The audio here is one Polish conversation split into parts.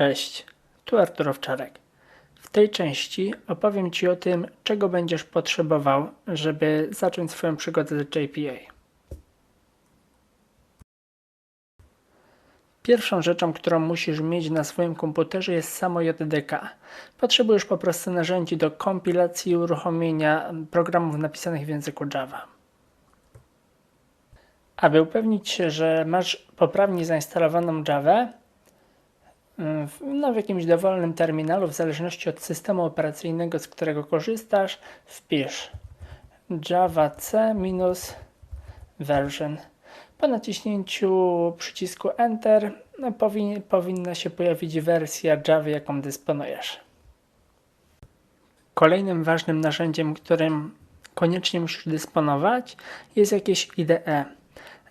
Cześć, tu Artur Owczarek. W tej części opowiem Ci o tym, czego będziesz potrzebował, żeby zacząć swoją przygodę z JPA. Pierwszą rzeczą, którą musisz mieć na swoim komputerze jest samo JDK. Potrzebujesz po prostu narzędzi do kompilacji i uruchomienia programów napisanych w języku Java. Aby upewnić się, że masz poprawnie zainstalowaną Java, no, w jakimś dowolnym terminalu, w zależności od systemu operacyjnego, z którego korzystasz, wpisz java c version. Po naciśnięciu przycisku Enter no, powin, powinna się pojawić wersja Java, jaką dysponujesz. Kolejnym ważnym narzędziem, którym koniecznie musisz dysponować, jest jakieś IDE.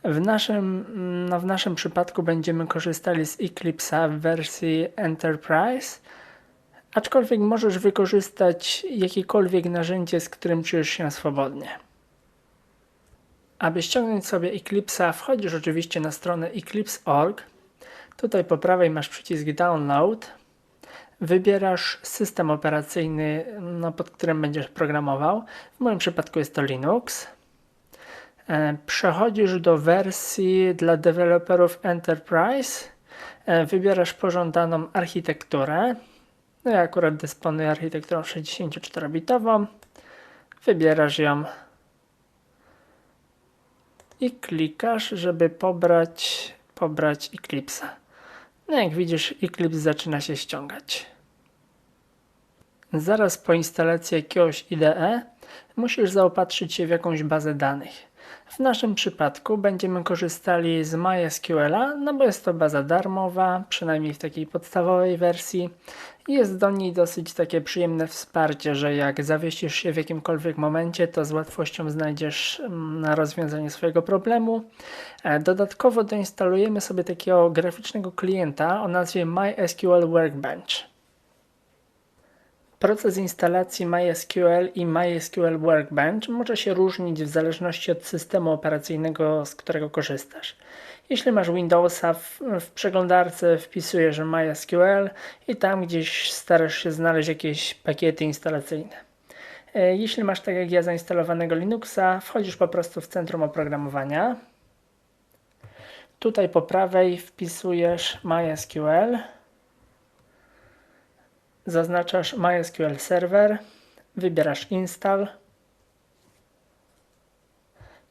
W naszym, no w naszym przypadku będziemy korzystali z Eclipse'a w wersji Enterprise, aczkolwiek możesz wykorzystać jakiekolwiek narzędzie, z którym czujesz się swobodnie. Aby ściągnąć sobie Eclipse'a, wchodzisz oczywiście na stronę eclipse.org. Tutaj po prawej masz przycisk Download. Wybierasz system operacyjny, no, pod którym będziesz programował. W moim przypadku jest to Linux. E, Przechodzisz do wersji dla deweloperów Enterprise. E, Wybierasz pożądaną architekturę. No ja akurat dysponuję architekturą 64-bitową. Wybierasz ją i klikasz, żeby pobrać, pobrać. No jak widzisz, Eclipse zaczyna się ściągać. Zaraz po instalacji jakiegoś IDE musisz zaopatrzyć się w jakąś bazę danych. W naszym przypadku będziemy korzystali z MySQL'a, no bo jest to baza darmowa, przynajmniej w takiej podstawowej wersji. Jest do niej dosyć takie przyjemne wsparcie, że jak zawiesisz się w jakimkolwiek momencie, to z łatwością znajdziesz mm, na rozwiązanie swojego problemu. E, Dodatkowo doinstalujemy sobie takiego graficznego klienta o nazwie MySQL Workbench. Proces instalacji MySQL i MySQL Workbench może się różnić w zależności od systemu operacyjnego, z którego korzystasz. Jeśli masz Windowsa, w, w przeglądarce wpisujesz MySQL i tam gdzieś starasz się znaleźć jakieś pakiety instalacyjne. E, Jeśli masz tak jak ja zainstalowanego Linuxa, wchodzisz po prostu w centrum oprogramowania. Tutaj po prawej wpisujesz MySQL zaznaczasz MySQL Server, wybierasz Install.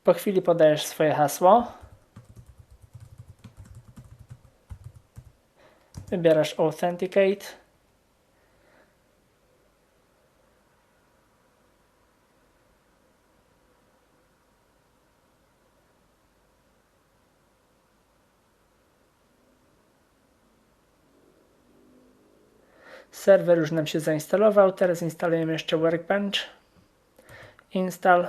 Po chwili podajesz swoje hasło. Wybierasz Authenticate. Serwer już nam się zainstalował. Teraz instalujemy jeszcze Workbench. Install.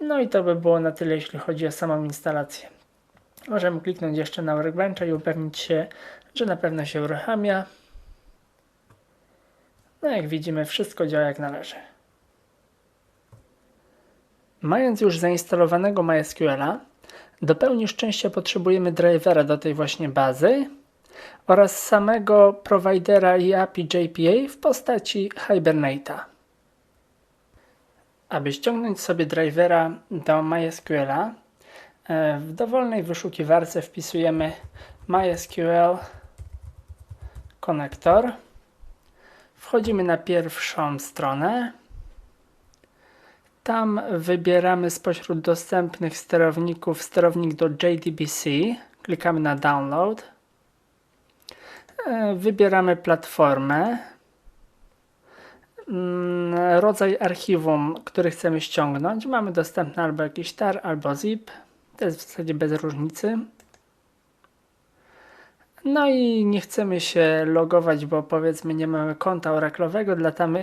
No i to by było na tyle, jeśli chodzi o samą instalację. Możemy kliknąć jeszcze na Workbencha i upewnić się, że na pewno się uruchamia. No jak widzimy, wszystko działa jak należy. Mając już zainstalowanego MySQL'a, do pełni szczęścia potrzebujemy drivera do tej właśnie bazy oraz samego providera i API JPA w postaci Hibernate'a. Aby ściągnąć sobie drivera do MySQL'a, e, w dowolnej wyszukiwarce wpisujemy MySQL Connector. Wchodzimy na pierwszą stronę. Tam wybieramy spośród dostępnych sterowników sterownik do JDBC. Klikamy na Download. E, Wybieramy platformę. Mm, Rodzaj archiwum, który chcemy ściągnąć. Mamy dostępny albo jakiś tar, albo zip. To jest w zasadzie bez różnicy. No i nie chcemy się logować, bo powiedzmy nie mamy konta oraklowego,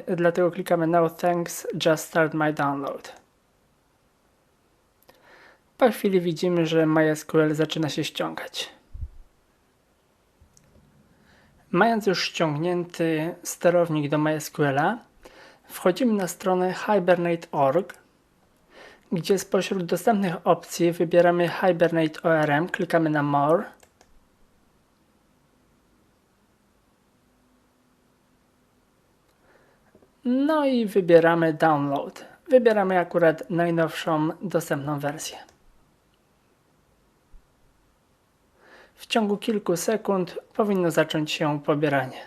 dlatego klikamy No thanks, just start my download. Po chwili widzimy, że MySQL zaczyna się ściągać. Mając już ściągnięty sterownik do MySQL-a, wchodzimy na stronę hibernate.org, gdzie spośród dostępnych opcji wybieramy Hibernate ORM, klikamy na More. No i wybieramy Download. Wybieramy akurat najnowszą dostępną wersję. W ciągu kilku sekund powinno zacząć się pobieranie.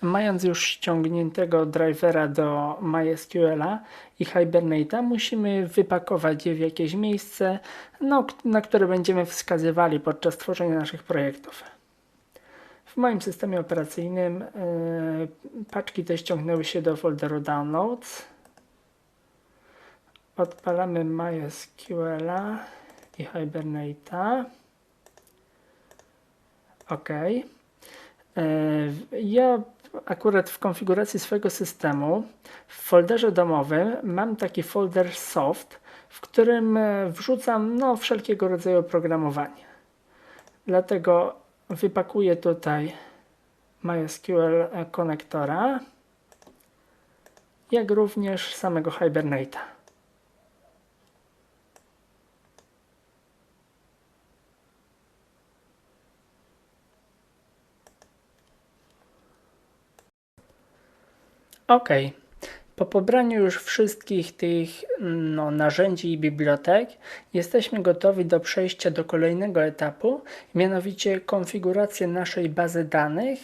Mając już ściągniętego drivera do MySQL i Hibernate'a, musimy wypakować je w jakieś miejsce, no, na które będziemy wskazywali podczas tworzenia naszych projektów. W moim systemie operacyjnym yy, paczki te ściągnęły się do folderu Downloads. Odpalamy MySQL i Hibernate'a. OK. Yy, Ja akurat w konfiguracji swojego systemu w folderze domowym mam taki folder soft, w którym e, wrzucam no, wszelkiego rodzaju oprogramowanie. Dlatego wypakuję tutaj MySQL konektora, jak również samego Hibernate'a. Ok. Po pobraniu już wszystkich tych no, narzędzi i bibliotek, jesteśmy gotowi do przejścia do kolejnego etapu, mianowicie konfiguracji naszej bazy danych,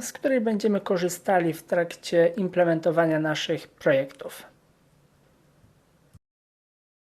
z której będziemy korzystali w trakcie implementowania naszych projektów.